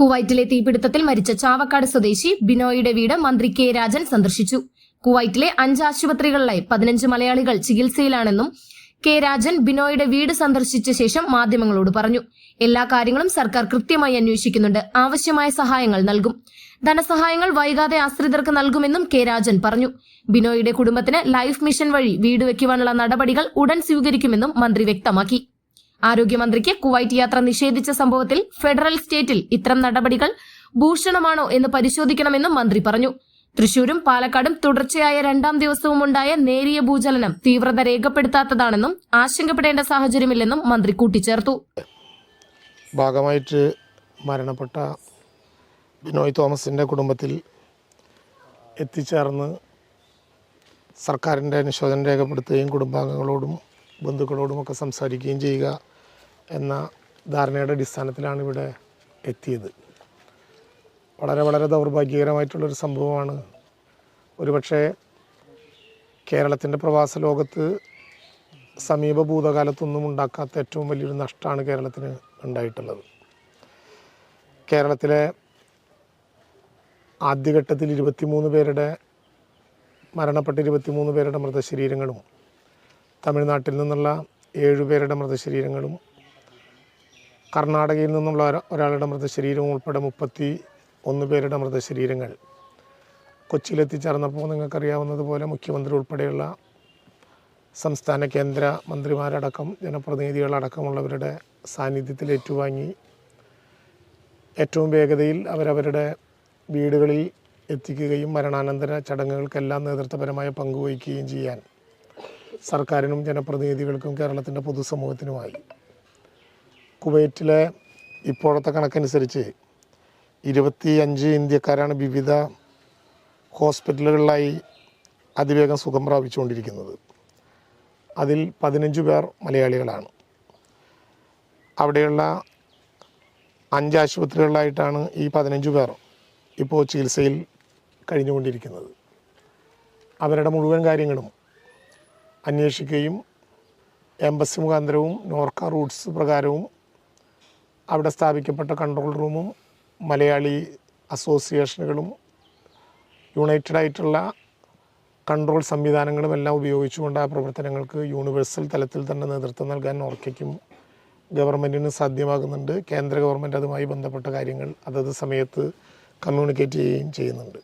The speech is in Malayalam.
കുവൈറ്റിലെ തീപിടുത്തത്തിൽ മരിച്ച ചാവക്കാട് സ്വദേശി ബിനോയുടെ വീട് മന്ത്രി കെ രാജൻ സന്ദർശിച്ചു. കുവൈറ്റിലെ അഞ്ച് ആശുപത്രികളിലായി പതിനഞ്ച് മലയാളികൾ ചികിത്സയിലാണെന്നും കെ രാജൻ ബിനോയുടെ വീട് സന്ദർശിച്ച ശേഷം മാധ്യമങ്ങളോട് പറഞ്ഞു. എല്ലാ കാര്യങ്ങളും സർക്കാർ കൃത്യമായി അന്വേഷിക്കുന്നുണ്ട്. ആവശ്യമായ സഹായങ്ങൾ നൽകും. ധനസഹായങ്ങൾ വൈകാതെ ആശ്രിതർക്ക് നൽകുമെന്നും കെ രാജൻ പറഞ്ഞു. ബിനോയുടെ കുടുംബത്തിന് ലൈഫ് മിഷൻ വഴി വീട് വയ്ക്കുവാനുള്ള നടപടികൾ ഉടൻ സ്വീകരിക്കുമെന്നും മന്ത്രി വ്യക്തമാക്കി. ആരോഗ്യമന്ത്രിക്ക് കുവൈറ്റ് യാത്ര നിഷേധിച്ച സംഭവത്തിൽ ഫെഡറൽ സ്റ്റേറ്റിൽ ഇത്തരം നടപടികൾ ഭൂഷണമാണോ എന്ന് പരിശോധിക്കണമെന്നും മന്ത്രി പറഞ്ഞു. തൃശൂരും പാലക്കാടും തുടർച്ചയായ രണ്ടാം ദിവസവും ഉണ്ടായ നേരിയ ഭൂചലനം തീവ്രത രേഖപ്പെടുത്താത്തതാണെന്നും ആശങ്കപ്പെടേണ്ട സാഹചര്യമില്ലെന്നും മന്ത്രി കൂട്ടിച്ചേർത്തു. ഭാഗമായിട്ട് മരണപ്പെട്ട ബിനോയ് തോമസിന്റെ കുടുംബത്തിൽ എത്തിച്ചേർന്ന് സർക്കാരിന്റെ അനുശോചനം രേഖപ്പെടുത്തുകയും കുടുംബാംഗങ്ങളോടും ബന്ധുക്കളോടുമൊക്കെ സംസാരിക്കുകയും ചെയ്യുക എന്ന ധാരണയുടെ അടിസ്ഥാനത്തിലാണ് ഇവിടെ എത്തിയത്. വളരെ വളരെ ദൗർഭാഗ്യകരമായിട്ടുള്ളൊരു സംഭവമാണ്. ഒരുപക്ഷെ കേരളത്തിന്റെ പ്രവാസ ലോകത്ത് സമീപ ഭൂതകാലത്തൊന്നും ഉണ്ടാക്കാത്ത ഏറ്റവും വലിയൊരു നഷ്ടമാണ് കേരളത്തിന് ഉണ്ടായിട്ടുള്ളത്. കേരളത്തിലെ ആദ്യഘട്ടത്തിൽ ഇരുപത്തിമൂന്ന് പേരുടെ മരണപ്പെട്ട ഇരുപത്തിമൂന്ന് പേരുടെ മൃതശരീരങ്ങളും തമിഴ്നാട്ടിൽ നിന്നുള്ള ഏഴുപേരുടെ മൃതശരീരങ്ങളും കർണാടകയിൽ നിന്നുള്ള ഒര- ഒരാളുടെ മൃതശരീരവും ഉൾപ്പെടെ മുപ്പത്തി ഒന്ന് പേരുടെ മൃതശരീരങ്ങൾ. കൊച്ചിയിലെത്തിച്ചേർന്നപ്പോൾ നിങ്ങൾക്കറിയാവുന്നതുപോലെ മുഖ്യമന്ത്രി ഉൾപ്പെടെയുള്ള സംസ്ഥാന കേന്ദ്ര മന്ത്രിമാരടക്കം ജനപ്രതിനിധികളടക്കമുള്ളവരുടെ സാന്നിധ്യത്തിൽ ഏറ്റുവാങ്ങി. ഏറ്റവും വേഗതയിൽ അവരവരുടെ വീടുകളിൽ എത്തിക്കുകയും മരണാനന്തര ചടങ്ങുകൾക്കെല്ലാം നേതൃത്വപരമായ പങ്കുവഹിക്കുകയും ചെയ്യാൻ സർക്കാരിനും ജനപ്രതിനിധികൾക്കും കേരളത്തിന്റെ പൊതുസമൂഹത്തിനുമായി. കുവൈറ്റിലെ ഇപ്പോഴത്തെ കണക്കനുസരിച്ച് ഇരുപത്തി അഞ്ച് ഇന്ത്യക്കാരാണ് വിവിധ ഹോസ്പിറ്റലുകളിലായി അതിവേഗം സുഖം പ്രാപിച്ചുകൊണ്ടിരിക്കുന്നത്. അതിൽ പതിനഞ്ച് പേർ മലയാളികളാണ്. അവിടെയുള്ള അഞ്ച് ആശുപത്രികളിലായിട്ടാണ് ഈ പതിനഞ്ച് പേർ ഇപ്പോൾ ചികിത്സയിൽ കഴിഞ്ഞുകൊണ്ടിരിക്കുന്നത്. അവരുടെ മുഴുവൻ കാര്യങ്ങളും അന്വേഷിക്കുകയും എംബസി മുഖാന്തരവും നോർക്ക റൂട്ട്സ് പ്രകാരവും അവിടെ സ്ഥാപിക്കപ്പെട്ട കൺട്രോൾ റൂമും മലയാളി അസോസിയേഷനുകളും യുണൈറ്റഡ് ആയിട്ടുള്ള കൺട്രോൾ സംവിധാനങ്ങളും എല്ലാം ഉപയോഗിച്ചുകൊണ്ട് ആ പ്രവർത്തനങ്ങൾക്ക് യൂണിവേഴ്സൽ തലത്തിൽ തന്നെ നേതൃത്വം നൽകാൻ നോർക്കയ്ക്കും ഗവൺമെന്റിന് സാധ്യമാകുന്നുണ്ട്. കേന്ദ്ര ഗവൺമെന്റ് അതുമായി ബന്ധപ്പെട്ട കാര്യങ്ങൾ അതത് സമയത്ത് കമ്മ്യൂണിക്കേറ്റ് ചെയ്യുകയും ചെയ്യുന്നുണ്ട്.